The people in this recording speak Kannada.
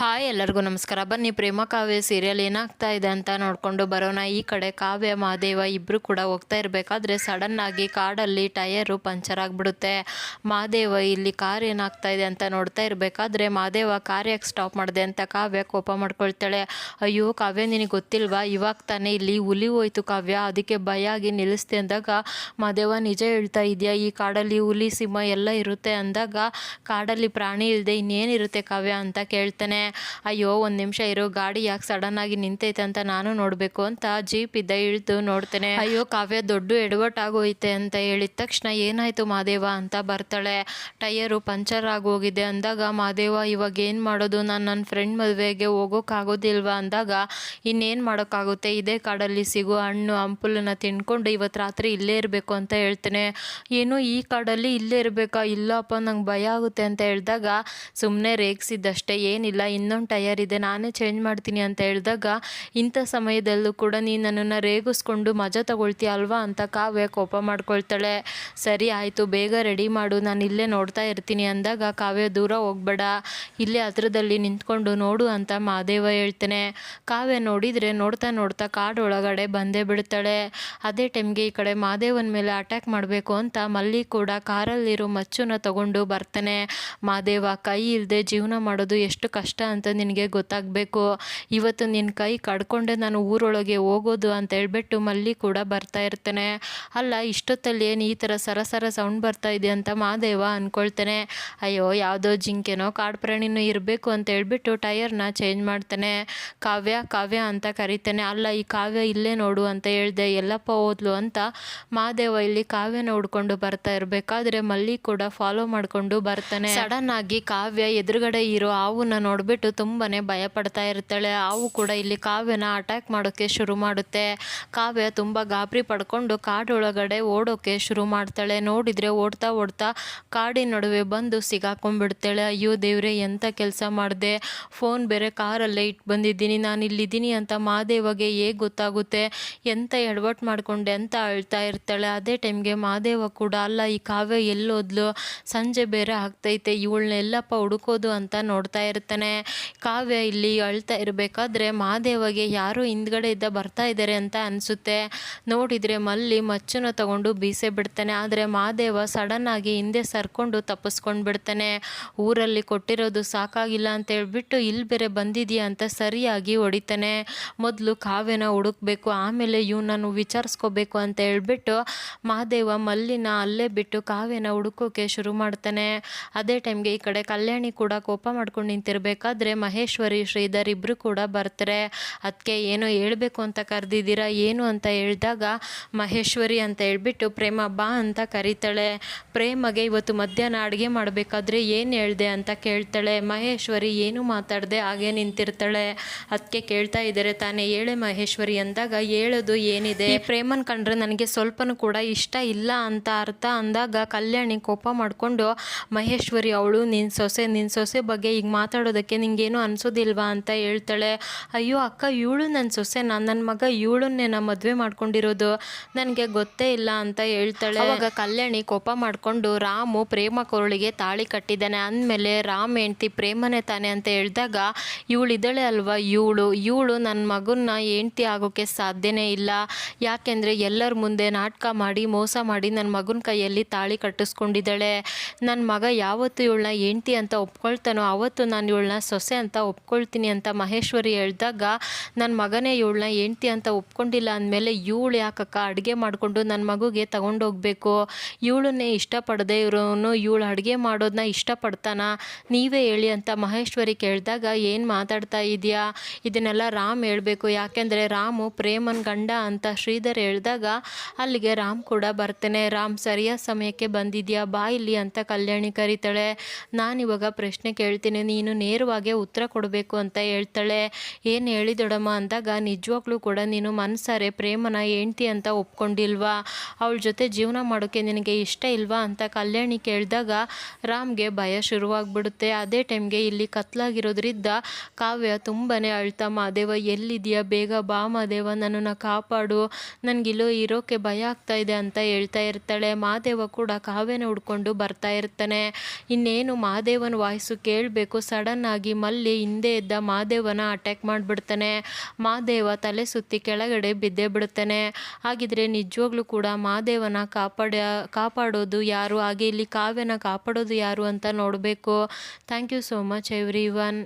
ಹಾಯ್, ಎಲ್ಲರಿಗೂ ನಮಸ್ಕಾರ. ಬನ್ನಿ, ಪ್ರೇಮ ಕಾವ್ಯ ಸೀರಿಯಲ್ ಏನಾಗ್ತಾ ಇದೆ ಅಂತ ನೋಡಿಕೊಂಡು ಬರೋಣ. ಈ ಕಡೆ ಕಾವ್ಯ ಮಹಾದೇವ ಇಬ್ಬರು ಕೂಡ ಹೋಗ್ತಾ ಇರಬೇಕಾದ್ರೆ ಸಡನ್ನಾಗಿ ಕಾಡಲ್ಲಿ ಟಯರು ಪಂಚರ್ ಆಗಿಬಿಡುತ್ತೆ. ಮಹಾದೇವ ಇಲ್ಲಿ ಕಾರ್ ಏನಾಗ್ತಾ ಇದೆ ಅಂತ ನೋಡ್ತಾ ಇರಬೇಕಾದ್ರೆ ಮಹಾದೇವ ಕಾರ್ ಯಾಕೆ ಸ್ಟಾಪ್ ಮಾಡಿದೆ ಅಂತ ಕಾವ್ಯ ಕೋಪ ಮಾಡ್ಕೊಳ್ತಾಳೆ. ಅಯ್ಯೋ, ಕಾವ್ಯ ನಿನಗೆ ಗೊತ್ತಿಲ್ವಾ? ಇವಾಗ ತಾನೇ ಇಲ್ಲಿ ಹುಲಿ ಹೋಯ್ತು ಕಾವ್ಯ. ಅದಕ್ಕೆ ಭಯ ಆಗಿ ನಿಲ್ಲಿಸ್ತೆ ಅಂದಾಗ ಮಹಾದೇವ ನಿಜ ಹೇಳ್ತಾ ಇದೆಯಾ? ಈ ಕಾಡಲ್ಲಿ ಹುಲಿ, ಸಿಂಹ ಎಲ್ಲ ಇರುತ್ತೆ ಅಂದಾಗ ಕಾಡಲ್ಲಿ ಪ್ರಾಣಿ ಇಲ್ಲದೆ ಇನ್ನೇನಿರುತ್ತೆ ಕಾವ್ಯ? ಅಂತ ಕೇಳ್ತಾನೆ. ಅಯ್ಯೋ, ಒಂದು ನಿಮಿಷ ಇರೋ, ಗಾಡಿ ಯಾಕೆ ಸಡನ್ ಆಗಿ ನಿಂತೈತೆ ಅಂತ ನಾನು ನೋಡಬೇಕು ಅಂತ ಜೀಪ್ ಇದ್ದ ಇಳಿದು ನೋಡ್ತೇನೆ. ಅಯ್ಯೋ, ಕಾವ್ಯ ದೊಡ್ಡ ಎಡವಟ್ಟಾಗೋಯ್ತೆ ಅಂತ ಹೇಳಿದ ತಕ್ಷಣ ಏನಾಯ್ತು ಮಾದೇವ ಅಂತ ಬರ್ತಾಳೆ. ಟೈಯರು ಪಂಚರ್ ಆಗೋಗಿದೆ ಅಂದಾಗ ಮಾದೇವ ಇವಾಗ ಏನು ಮಾಡೋದು? ನಾನು ನನ್ನ ಫ್ರೆಂಡ್ ಮದುವೆಗೆ ಹೋಗೋಕ್ಕಾಗೋದಿಲ್ವಾ ಅಂದಾಗ ಇನ್ನೇನು ಮಾಡೋಕ್ಕಾಗುತ್ತೆ? ಇದೇ ಕಾಡಲ್ಲಿ ಸಿಗೋ ಹಣ್ಣು, ಹಂಪಲನ್ನ ತಿನ್ಕೊಂಡು ಇವತ್ತು ರಾತ್ರಿ ಇಲ್ಲೇ ಇರಬೇಕು ಅಂತ ಹೇಳ್ತೇನೆ. ಏನು ಈ ಕಾಡಲ್ಲಿ ಇಲ್ಲೇ ಇರಬೇಕಾ? ಇಲ್ಲಪ್ಪ, ನಂಗೆ ಭಯ ಆಗುತ್ತೆ ಅಂತ ಹೇಳಿದಾಗ ಸುಮ್ಮನೆ ರೇಗಿಸಿದ್ದಷ್ಟೇ. ಏನಿಲ್ಲ ಇನ್ನೊಂದು ಟಯರ್ ಇದೆ, ನಾನೇ ಚೇಂಜ್ ಮಾಡ್ತೀನಿ ಅಂತ ಹೇಳಿದಾಗ, ಇಂಥ ಸಮಯದಲ್ಲೂ ಕೂಡ ನೀನು ನನ್ನನ್ನು ರೇಗಿಸ್ಕೊಂಡು ಮಜಾ ತಗೊಳ್ತೀಯ ಅಲ್ವಾ ಅಂತ ಕಾವ್ಯ ಕೋಪ ಮಾಡ್ಕೊಳ್ತಾಳೆ. ಸರಿ ಆಯಿತು, ಬೇಗ ರೆಡಿ ಮಾಡು, ನಾನು ಇಲ್ಲೇ ನೋಡ್ತಾ ಇರ್ತೀನಿ ಅಂದಾಗ ಕಾವ್ಯ ದೂರ ಹೋಗ್ಬೇಡ. ಇಲ್ಲೇ ಹತ್ರದಲ್ಲಿ ನಿಂತ್ಕೊಂಡು ನೋಡು ಅಂತ ಮಾದೇವ ಹೇಳ್ತಾನೆ. ಕಾವ್ಯ ನೋಡಿದರೆ ನೋಡ್ತಾ ನೋಡ್ತಾ ಕಾಡು ಒಳಗಡೆ ಬಂದೇ ಬಿಡ್ತಾಳೆ. ಅದೇ ಟೈಮ್ಗೆ ಈ ಕಡೆ ಮಾದೇವನ ಮೇಲೆ ಅಟ್ಯಾಕ್ ಮಾಡಬೇಕು ಅಂತ ಮಲ್ಲಿ ಕೂಡ ಕಾರಲ್ಲಿರೋ ಮಚ್ಚುನ ತಗೊಂಡು ಬರ್ತಾನೆ. ಮಾದೇವ ಕೈ ಇಲ್ಲದೆ ಜೀವನ ಮಾಡೋದು ಎಷ್ಟು ಕಷ್ಟ ಅಂತ ನಿನಗೆ ಗೊತ್ತಾಗಬೇಕು. ಇವತ್ತು ನಿನ್ನ ಕೈ ಕಡ್ಕೊಂಡೆ ನಾನು ಊರೊಳಗೆ ಹೋಗೋದು ಅಂತ ಹೇಳ್ಬಿಟ್ಟು ಮಲ್ಲಿ ಕೂಡ ಬರ್ತಾ ಇರ್ತಾನೆ. ಅಲ್ಲ, ಇಷ್ಟೊತ್ತಲ್ಲಿ ಏನು ಈ ಥರ ಸರಸರ ಸೌಂಡ್ ಬರ್ತಾ ಇದೆ ಅಂತ ಮಾದೇವ ಅಂದ್ಕೊಳ್ತೇನೆ ಅಯ್ಯೋ, ಯಾವುದೋ ಜಿಂಕೆನೋ ಕಾಡು ಪ್ರಾಣಿನೂ ಇರಬೇಕು ಅಂತ ಹೇಳ್ಬಿಟ್ಟು ಟೈರ್ನ ಚೇಂಜ್ ಮಾಡ್ತೇನೆ. ಕಾವ್ಯ ಕಾವ್ಯ ಅಂತ ಕರಿತೇನೆ. ಅಲ್ಲ, ಈ ಕಾವ್ಯ ಇಲ್ಲೇ ನೋಡು ಅಂತ ಹೇಳಿದೆ, ಎಲ್ಲಪ್ಪ ಓದ್ಲು ಅಂತ ಮಾದೇವ ಇಲ್ಲಿ ಕಾವ್ಯನ ಹುಡ್ಕೊಂಡು ಬರ್ತಾ ಇರಬೇಕಾದ್ರೆ ಮಲ್ಲಿ ಕೂಡ ಫಾಲೋ ಮಾಡಿಕೊಂಡು ಬರ್ತಾನೆ. ಸಡನ್ ಆಗಿ ಕಾವ್ಯ ಎದುರುಗಡೆ ಇರೋ ಹಾವನ್ನ ನೋಡ್ಬಿಟ್ಟು ತುಂಬಾನೇ ಭಯ ಪಡ್ತಾ ಇರ್ತಾಳೆ. ಹಾವು ಕೂಡ ಇಲ್ಲಿ ಕಾವ್ಯನ ಅಟ್ಯಾಕ್ ಮಾಡೋಕ್ಕೆ ಶುರು ಮಾಡುತ್ತೆ. ಕಾವ್ಯ ತುಂಬ ಗಾಬರಿ ಪಡ್ಕೊಂಡು ಕಾಡೊಳಗಡೆ ಓಡೋಕ್ಕೆ ಶುರು ಮಾಡ್ತಾಳೆ. ನೋಡಿದರೆ ಓಡ್ತಾ ಓಡ್ತಾ ಕಾಡಿನ ನಡುವೆ ಬಂದು ಸಿಗಾಕೊಂಡ್ಬಿಡ್ತಾಳೆ. ಅಯ್ಯೋ ದೇವ್ರೆ ಎಂಥ ಕೆಲಸ ಮಾಡಿದೆ? ಫೋನ್ ಬೇರೆ ಕಾರಲ್ಲೇ ಇಟ್ಟು ಬಂದಿದ್ದೀನಿ. ನಾನು ಇಲ್ಲಿದ್ದೀನಿ ಅಂತ ಮಾದೇವಗೆ ಹೇಗೆ ಗೊತ್ತಾಗುತ್ತೆ? ಎಂಥ ಎಡವಟ್ಟು ಮಾಡ್ಕೊಂಡೆ ಅಂತ ಅಳ್ತಾ ಇರ್ತಾಳೆ. ಅದೇ ಟೈಮ್ಗೆ ಮಾದೇವ ಕೂಡ, ಅಲ್ಲ, ಈ ಕಾವ್ಯ ಎಲ್ಲೋದ್ಲು? ಸಂಜೆ ಬೇರೆ ಆಗ್ತೈತೆ. ಇವಳನ್ನೆಲ್ಲಪ್ಪ ಹುಡುಕೋದು ಅಂತ ನೋಡ್ತಾ ಇರ್ತಾನೆ. ಕಾವ್ಯ ಇಲ್ಲಿ ಅಳ್ತಾ ಇರಬೇಕಾದ್ರೆ ಮಹಾದೇವಗೆ ಯಾರೋ ಹಿಂದ್ಗಡೆ ಇದ್ದ ಬರ್ತಾ ಇದ್ದಾರೆ ಅಂತ ಅನಿಸುತ್ತೆ. ನೋಡಿದರೆ ಮಲ್ಲಿ ಮಚ್ಚನ ತಗೊಂಡು ಬೀಸೆ ಬಿಡ್ತಾನೆ. ಆದರೆ ಮಹಾದೇವ ಸಡನ್ ಆಗಿ ಹಿಂದೆ ಸರ್ಕೊಂಡು ತಪ್ಪಿಸ್ಕೊಂಡು ಬಿಡ್ತಾನೆ. ಊರಲ್ಲಿ ಕೊಟ್ಟಿರೋದು ಸಾಕಾಗಿಲ್ಲ ಅಂತ ಹೇಳ್ಬಿಟ್ಟು ಇಲ್ಲಿ ಬೇರೆ ಬಂದಿದೆಯಾ ಅಂತ ಸರಿಯಾಗಿ ಹೊಡಿತಾನೆ. ಮೊದಲು ಕಾವ್ಯನ ಹುಡುಕ್ಬೇಕು, ಆಮೇಲೆ ಇವನನ್ನು ವಿಚಾರಿಸ್ಕೋಬೇಕು ಅಂತ ಹೇಳ್ಬಿಟ್ಟು ಮಹಾದೇವ ಮಲ್ಲಿನ ಅಲ್ಲೇ ಬಿಟ್ಟು ಕಾವ್ಯನ ಹುಡುಕೋಕೆ ಶುರು ಮಾಡ್ತಾನೆ. ಅದೇ ಟೈಮ್ಗೆ ಈ ಕಡೆ ಕಲ್ಯಾಣಿ ಕೂಡ ಕೋಪ ಮಾಡ್ಕೊಂಡು ನಿಂತಿರ್ಬೇಕಾದ್ರೆ ಮಹೇಶ್ವರಿ, ಶ್ರೀಧರ್ ಇಬ್ಬರು ಕೂಡ ಬರ್ತಾರೆ. ಅದಕ್ಕೆ ಏನೋ ಹೇಳಬೇಕು ಅಂತ ಕರೆದಿದ್ದೀರಾ, ಏನು ಅಂತ ಹೇಳಿದಾಗ ಮಹೇಶ್ವರಿ ಅಂತ ಹೇಳಿಬಿಟ್ಟು, ಪ್ರೇಮ, ಬಾ ಅಂತ ಕರೀತಾಳೆ. ಪ್ರೇಮಗೆ ಇವತ್ತು ಮಧ್ಯಾಹ್ನ ಅಡುಗೆ ಮಾಡಬೇಕಾದ್ರೆ ಏನು ಹೇಳ್ದೆ ಅಂತ ಕೇಳ್ತಾಳೆ. ಮಹೇಶ್ವರಿ ಏನು ಮಾತಾಡದೆ ಹಾಗೆ ನಿಂತಿರ್ತಾಳೆ. ಅದಕ್ಕೆ ಕೇಳ್ತಾ ಇದ್ದಾರೆ ತಾನೇ ಹೇಳೆ ಮಹೇಶ್ವರಿ ಅಂದಾಗ ಹೇಳೋದು ಏನಿದೆ? ಪ್ರೇಮನ್ ಕಂಡ್ರೆ ನನಗೆ ಸ್ವಲ್ಪನೂ ಕೂಡ ಇಷ್ಟ ಇಲ್ಲ ಅಂತ ಅರ್ಥ. ಅಂದಾಗ ಕಲ್ಯಾಣಿ ಕೋಪ ಮಾಡಿಕೊಂಡು, ಮಹೇಶ್ವರಿ, ಅವಳು ನಿನ್ನ ಸೊಸೆ ನಿನ್ನ ಸೊಸೆ ಬಗ್ಗೆ ಈಗ ಮಾತಾಡೋದಕ್ಕೆ ನಿಂಗೇನು ಅನ್ಸೋದಿಲ್ವಾ ಅಂತ ಹೇಳ್ತಾಳೆ, ಅಯ್ಯೋ ಅಕ್ಕ, ಇವಳು ನನ್ನ ಸೊಸೆ, ನಾನು ನನ್ನ ಮಗ, ಇವಳನ್ನೇ ನಾ ಮದುವೆ ಮಾಡ್ಕೊಂಡಿರೋದು, ನನಗೆ ಗೊತ್ತೇ ಇಲ್ಲ ಅಂತ ಹೇಳ್ತಾಳೆ. ಅವಾಗ ಕಲ್ಯಾಣಿ ಕೋಪ ಮಾಡಿಕೊಂಡು, ರಾಮು ಪ್ರೇಮ ಕೊರಳಿಗೆ ತಾಳಿ ಕಟ್ಟಿದ್ದಾನೆ, ಅಂದಮೇಲೆ ರಾಮ್ ಹೆಂಡ್ತಿ ಪ್ರೇಮನೇ ತಾನೆ ಅಂತ ಹೇಳಿದಾಗ ಇವಳು ಇದ್ದಾಳೆ ಅಲ್ವಾ, ಇವಳು? ಇವಳು ನನ್ನ ಮಗನ್ನ ಹೆಂಡ್ತಿ ಆಗೋಕ್ಕೆ ಸಾಧ್ಯನೇ ಇಲ್ಲ. ಯಾಕೆಂದರೆ ಎಲ್ಲರ ಮುಂದೆ ನಾಟಕ ಮಾಡಿ, ಮೋಸ ಮಾಡಿ ನನ್ನ ಮಗನ ಕೈಯಲ್ಲಿ ತಾಳಿ ಕಟ್ಟಿಸ್ಕೊಂಡಿದ್ದಾಳೆ. ನನ್ನ ಮಗ ಯಾವತ್ತು ಇವಳನ್ನ ಹೆಂಡ್ತಿ ಅಂತ ಒಪ್ಕೊಳ್ತಾನೋ ಆವತ್ತು ನಾನು ಇವಳನ್ನ ಸೊಸೆ ಅಂತ ಒಪ್ಕೊಳ್ತೀನಿ ಅಂತ ಮಹೇಶ್ವರಿ ಹೇಳಿದಾಗ ನನ್ನ ಮಗನೇ ಇವಳನ್ನ ಹೆಂಡ್ತಿ ಅಂತ ಒಪ್ಕೊಂಡಿಲ್ಲ ಅಂದಮೇಲೆ ಇವಳು ಯಾಕಕ್ಕ ಅಡುಗೆ ಮಾಡಿಕೊಂಡು ನನ್ನ ಮಗುಗೆ ತಗೊಂಡೋಗ್ಬೇಕು? ಇವಳನ್ನೇ ಇಷ್ಟಪಡದೆ ಇರೋನು, ಇವಳು ಅಡುಗೆ ಮಾಡೋದನ್ನ ಇಷ್ಟಪಡ್ತಾನ? ನೀವೇ ಹೇಳಿ ಅಂತ ಮಹೇಶ್ವರಿ ಕೇಳಿದಾಗ, ಏನು ಮಾತಾಡ್ತಾ ಇದೆಯಾ? ಇದನ್ನೆಲ್ಲ ರಾಮ್ ಹೇಳಬೇಕು. ಯಾಕೆಂದರೆ ರಾಮು ಪ್ರೇಮನ್ ಗಂಡ ಅಂತ ಶ್ರೀಧರ್ ಹೇಳಿದಾಗ, ಅಲ್ಲಿಗೆ ರಾಮ್ ಕೂಡ ಬರ್ತೇನೆ. ರಾಮ್ ಸರಿಯಾದ ಸಮಯಕ್ಕೆ ಬಂದಿದ್ಯಾ? ಬಾ ಇಲ್ಲಿ ಅಂತ ಕಲ್ಯಾಣಿ ಕರೀತಾಳೆ. ನಾನಿವಾಗ ಪ್ರಶ್ನೆ ಕೇಳ್ತೀನಿ. ನೀನು ನೇರವಾಗಿ ಉತ್ತರ ಕೊಡಬೇಕು ಅಂತ ಹೇಳ್ತಾಳೆ. ಏನು ಹೇಳಿದೊಡಮ್ಮ ಅಂದಾಗ, ನಿಜವಾಗ್ಲೂ ಕೂಡ ನೀನು ಮನಸಾರೆ, ಪ್ರೇಮನ ಹೆಂಡ್ತಿ ಅಂತ ಒಪ್ಕೊಂಡಿಲ್ವಾ? ಅವಳ ಜೊತೆ ಜೀವನ ಮಾಡೋಕ್ಕೆ ನಿನಗೆ ಇಷ್ಟ ಇಲ್ವಾ ಅಂತ ಕಲ್ಯಾಣಿ ಕೇಳಿದಾಗ ರಾಮ್ಗೆ ಭಯ ಶುರುವಾಗ್ಬಿಡುತ್ತೆ. ಅದೇ ಟೈಮ್ಗೆ ಇಲ್ಲಿ ಕತ್ಲಾಗಿರೋದ್ರಿಂದ ಕಾವ್ಯ ತುಂಬಾ ಅಳ್ತಾ ಮಾದೇವ ಎಲ್ಲಿದೆಯಾ ಬೇಗ ಬಾ ಮಾದೇವ ನನ್ನನ್ನು ಕಾಪಾಡು. ನನಗಿಲ್ಲೋ ಇರೋಕ್ಕೆ ಭಯ ಆಗ್ತಾ ಇದೆ ಅಂತ ಹೇಳ್ತಾ ಇರ್ತಾಳೆ. ಮಾದೇವ ಕೂಡ ಕಾವ್ಯನ ಹುಡ್ಕೊಂಡು ಬರ್ತಾ ಇರ್ತಾನೆ. ಇನ್ನೇನು ಮಾದೇವನ ವಾಯ್ಸು ಕೇಳಬೇಕು ಸಡನ್ ಆಗಿ ಮಲ್ಲಿ ಹಿಂದೆ ಇದ್ದ ಮಹಾದೇವನ ಅಟ್ಯಾಕ್ ಮಾಡಿಬಿಡ್ತಾನೆ. ಮಹಾದೇವ ತಲೆ ಸುತ್ತಿ ಕೆಳಗಡೆ ಬಿದ್ದೇ ಬಿಡ್ತಾನೆ ಹಾಗಿದ್ರೆ ನಿಜವಾಗ್ಲೂ ಕೂಡ ಮಹಾದೇವನ ಕಾಪಾಡ ಕಾಪಾಡೋದು ಯಾರು? ಹಾಗೆ ಇಲ್ಲಿ ಕಾವ್ಯನ ಕಾಪಾಡೋದು ಯಾರು ಅಂತ ನೋಡಬೇಕು. Thank you so much every one